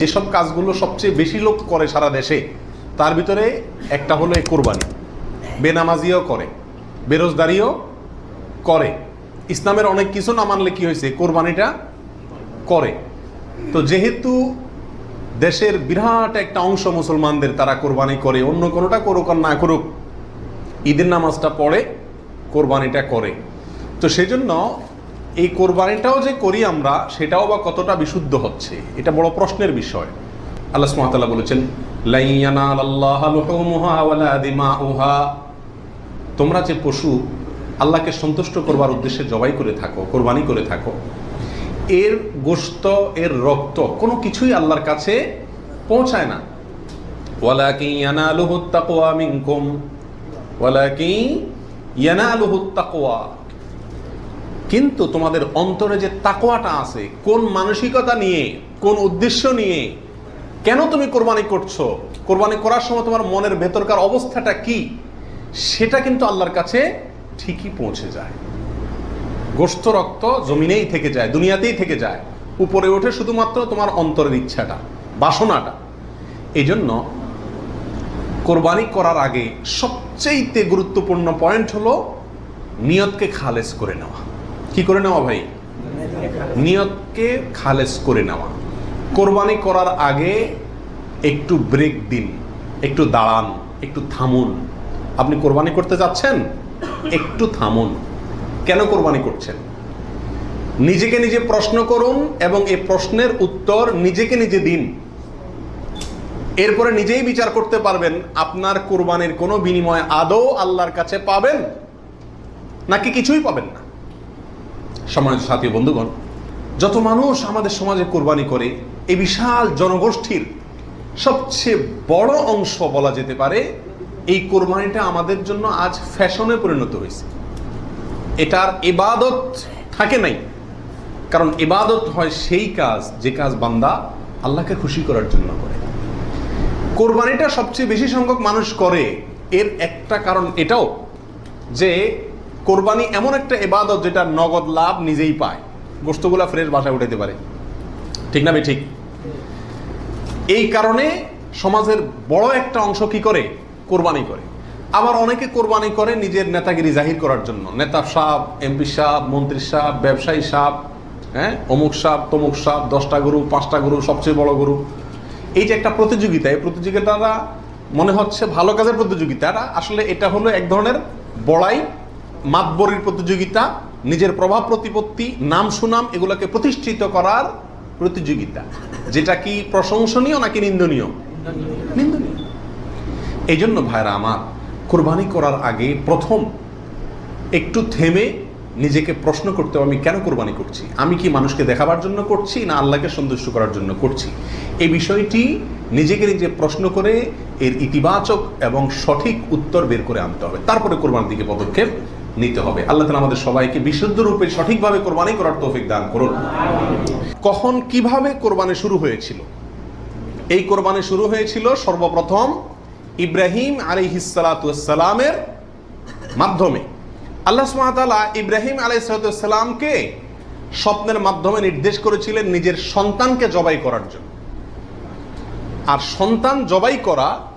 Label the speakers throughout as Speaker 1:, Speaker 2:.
Speaker 1: যেসব কাজগুলো সবচেয়ে বেশি লোক করে সারা দেশে, তার ভিতরে একটা হলো এই কোরবানি। বেনামাজিও করে, বেরোজগারিও করে। ইসলামের অনেক কিছু না মানলে কি হয়েছে? কোরবানিটা করে। তো যেহেতু দেশের বিরাট একটা অংশ মুসলমানদের তারা কোরবানি করে, অন্য কোনোটা করুক আর না করুক, ঈদের নামাজটা পড়ে কোরবানিটা করে। তো সেজন্য এই কোরবানিটাও যে করি আমরা, সেটাও বা কতটা বিশুদ্ধ হচ্ছে? এটা বড় প্রশ্নের বিষয়। আল্লাহ সুবহানাহু বলেছেন তোমরা যে পশু, আল্লাহকে সন্তুষ্ট করবার উদ্দেশ্যে জবাই করে থাকো, কোরবানি করে থাকো, এর গোস্ত এর রক্ত কোনো কিছুই আল্লাহর কাছে পৌঁছায় না। ওয়ালাকিন ইয়ানালুহু তাকওয়া মিনকুম। ওয়ালাকিন ইয়ানালুহু তাকওয়া। কিন্তু তোমাদের অন্তরে যে তাকোয়াটা আছে, কোন মানসিকতা নিয়ে, কোন উদ্দেশ্য নিয়ে, কেন তুমি কোরবানি করছ? কোরবানি করার সময় তোমার মনের ভেতরকার অবস্থাটা কি? সেটা কিন্তু আল্লাহর কাছে ঠিকই পৌঁছে যায়। গোস্ত রক্ত জমিনেই থেকে যায়, দুনিয়াতেই থেকে যায়। উপরে ওঠে শুধুমাত্র তোমার অন্তরের ইচ্ছাটা, বাসনাটা। এই জন্য কোরবানি করার আগে সবচেয়ে গুরুত্বপূর্ণ পয়েন্ট হলো নিয়তকে খালেজ করে নেওয়া। কি করে নেওয়া ভাই? নিয়তকে খালেজ করে নেওয়া। কোরবানি করার আগে একটু ব্রেক দিন, একটু দাঁড়ান, একটু থামুন। আপনি কোরবানি করতে যাচ্ছেন? একটু থামুন। কেন কোরবানি করছেন? নিজেকে নিজে প্রশ্ন করুন এবং এই প্রশ্নের উত্তর নিজেকে নিজে দিন। এরপরে নিজেই বিচার করতে পারবেন, আপনার কোরবানির কোনো বিনিময় আদৌ আল্লাহর কাছে পাবেন নাকি কিছুই পাবেন না। সম্মানিত সাথী বন্ধুগণ, যত মানুষ আমাদের সমাজে কোরবানি করে, এই বিশাল জনগোষ্ঠীর সবচেয়ে বড় অংশ বলা যেতে পারে, এই কোরবানিটা আমাদের জন্য আজ ফ্যাশনে পরিণত হয়েছে। এটার এবাদত থাকে নাই। কারণ এবাদত হয় সেই কাজ, যে কাজ বান্দা আল্লাহকে খুশি করার জন্য করে। কোরবানিটা সবচেয়ে বেশি সংখ্যক মানুষ করে, এর একটা কারণ এটাও যে কোরবানি এমন একটা এবাদত যেটা নগদ লাভ নিজেই পায়। গোস্তগুলা ফ্রেশ বাসায় উঠাইতে পারে। ঠিক না ঠিক এই কারণে সমাজের বড় একটা অংশ কি করে? কোরবানি করে। আবার অনেকে কোরবানি করে নিজের নেতাগিরি জাহির করার জন্য। নেতা সাহ এমপি সাহ মন্ত্রী সাহ ব্যবসায়ী সাহ হ্যাঁ অমুক সাহ তমুক সাহ দশটা গরু, পাঁচটা গরু, সবচেয়ে বড় গরু। এই যে একটা প্রতিযোগিতা, এই প্রতিযোগিতাটা মনে হচ্ছে ভালো কাজের প্রতিযোগিতা এটা আসলে এটা হলো এক ধরনের বড়াই মাতবরির প্রতিযোগিতা, নিজের প্রভাব প্রতিপত্তি, নাম সুনাম এগুলোকে প্রতিষ্ঠিত করার প্রতিযোগিতা। যেটা কি প্রশংসনীয় নাকি নিন্দনীয়? নিন্দনীয়। এই জন্য ভাইরা আমার, কোরবানি করার আগে প্রথম একটু থেমে নিজেকে প্রশ্ন করতে হবে, আমি কেন কোরবানি করছি? আমি কি মানুষকে দেখাবার জন্য করছি না আল্লাহকে সন্তুষ্ট করার জন্য করছি? এই বিষয়টি নিজেকে নিজে প্রশ্ন করে এর ইতিবাচক এবং সঠিক উত্তর বের করে আনতে হবে। তারপরে কোরবানির দিকে পদক্ষেপ নিতে হবে। আল্লাহ তালা আমাদের সবাইকে বিশুদ্ধ রূপে সঠিকভাবে কোরবানি করার তৌফিক দান করুন। কখন কীভাবে কোরবানি শুরু হয়েছিল? এই কোরবানি শুরু হয়েছিল সর্বপ্রথম ইব্রাহিম আলিহিসালামের মাধ্যমে। আল্লাহ সুমাতালা ইব্রাহিম আলাইসালামকে স্বপ্নের মাধ্যমে নির্দেশ করেছিলেন নিজের সন্তানকে জবাই করার জন্য। আর সন্তান জবাই করা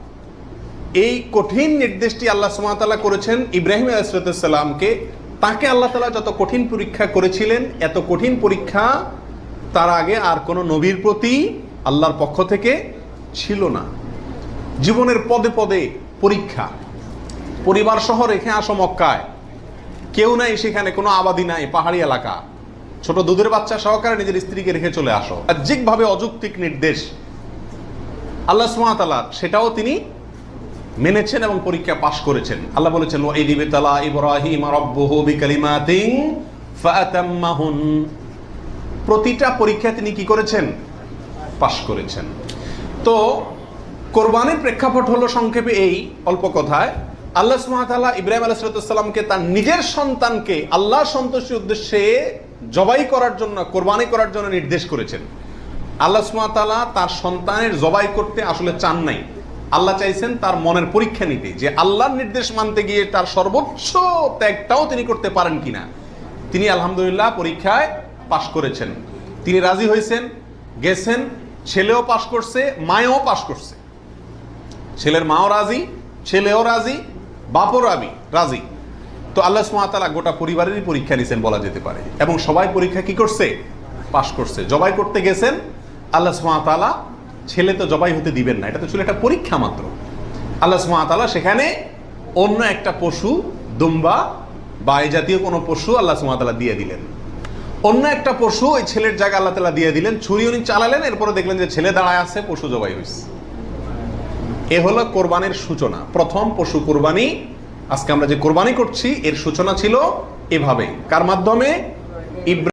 Speaker 1: এই কঠিন নির্দেশটি আল্লাহ সুমাতালা করেছেন ইব্রাহিম আলাইসালামকে তাকে আল্লাহ তালা যত কঠিন পরীক্ষা করেছিলেন, এত কঠিন পরীক্ষা তার আগে আর কোনো নবীর প্রতি আল্লাহর পক্ষ থেকে ছিল না। জীবনের পদে পদে পরীক্ষা। পরিবার সহ রেখে আসো মক্কায়। কেউ নাই সেখানে, কোনো আবাদি নাই, পাহাড়ি এলাকা। ছোট দুধের বাচ্চা সহকারে নিজের স্ত্রীকে রেখে চলে আসো। বাহ্যিকভাবে অযৌক্তিক নির্দেশ। আল্লাহ সুমাতালার সেটাও তিনি মেনেছেন এবং পরীক্ষা পাশ করেছেন। আল্লাহ বলেছেন ও এই দিবে তালা ইব্রাহিম রব্বহু বিকালিমাতিন ফাতাম্মাহুন। প্রতিটা পরীক্ষা তিনি কি করেছেন? পাশ করেছেন। তো, কোরবানের প্রেক্ষাপট হলো সংক্ষেপে এই অল্প কথায়, আল্লাহ সুমাতাল্লাহ ইব্রাহিম আলাইসালামকে তার নিজের সন্তানকে আল্লাহ সন্তোষের উদ্দেশ্যে জবাই করার জন্য, কোরবানি করার জন্য নির্দেশ করেছেন। আল্লাহ সুমাতাল্লাহ তার সন্তানের জবাই করতে আসলে চান নাই। আল্লাহ চাইছেন তার মনের পরীক্ষা নিতে, যে আল্লাহর নির্দেশ মানতে গিয়ে তার সর্বোচ্চ ত্যাগটাও তিনি করতে পারেন কিনা। তিনি আলহামদুলিল্লাহ পরীক্ষায় পাশ করেছেন। তিনি রাজি হয়েছেন, গেছেন, ছেলেও পাশ করছে, মায়েও পাশ করছে। ছেলের মাও রাজি, ছেলেও রাজি, বাপও রাবি, রাজি। তো আল্লাহ সুমাতালা গোটা পরিবারেরই পরীক্ষা নিছেন বলা যেতে পারে। এবং সবাই পরীক্ষা কি করছে? পাশ করছে। জবাই করতে গেছেন, আল্লাহ সুমাতালা ছেলে তো জবাই হতে দিবেন না, এটা তো ছিল একটা পরীক্ষা মাত্র। আল্লাহ সুমাতালা সেখানে অন্য একটা পশু, দুম্বা বা এই জাতীয় কোনো পশু আল্লাহ সুমাতালা দিয়ে দিলেন। অন্য একটা পশু ওই ছেলের জায়গা আল্লাহ তালা দিয়ে দিলেন, ছুরি উনি চালালেন, এরপরে দেখলেন যে ছেলে দাঁড়ায় আছে, পশু জবাই হয়েছে এ হলো কোরবানির সূচনা। প্রথম পশু কোরবানি, আজকে আমরা যে কোরবানি করছি, এর সূচনা ছিল এভাবে কার মাধ্যমে? ইব্রাহিম